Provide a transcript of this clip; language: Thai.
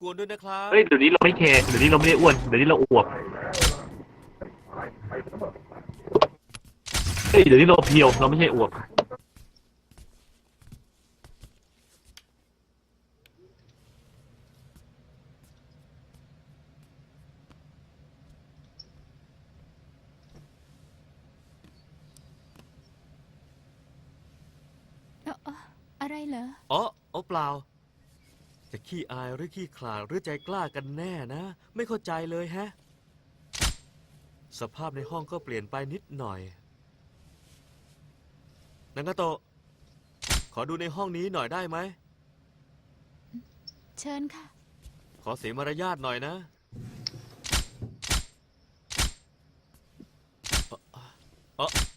กวนด้วยนะครับเฮ้ยเดี๋ยวนี้เราไม่แคร์เดี๋ยวนี้เราไม่ได้อ้วนเดี๋ยวนี้เราอวบเฮ้ยเดี๋ยวนี้เราเพียวเราไม่ใช่อวบเอ้าเอ้าอะไรเหรอ อ๋ออ๋อเปล่า จะขี้อายหรือขี้ขลาดหรือใจกล้ากันแน่นะ ไม่เข้าใจเลยแฮะ สภาพในห้องก็เปลี่ยนไปนิดหน่อยนังกาโตะขอดูในห้องนี้หน่อยได้ไหม เชิญค่ะ ขอเสียมารยาทหน่อยนะ เอ่อเอ่อ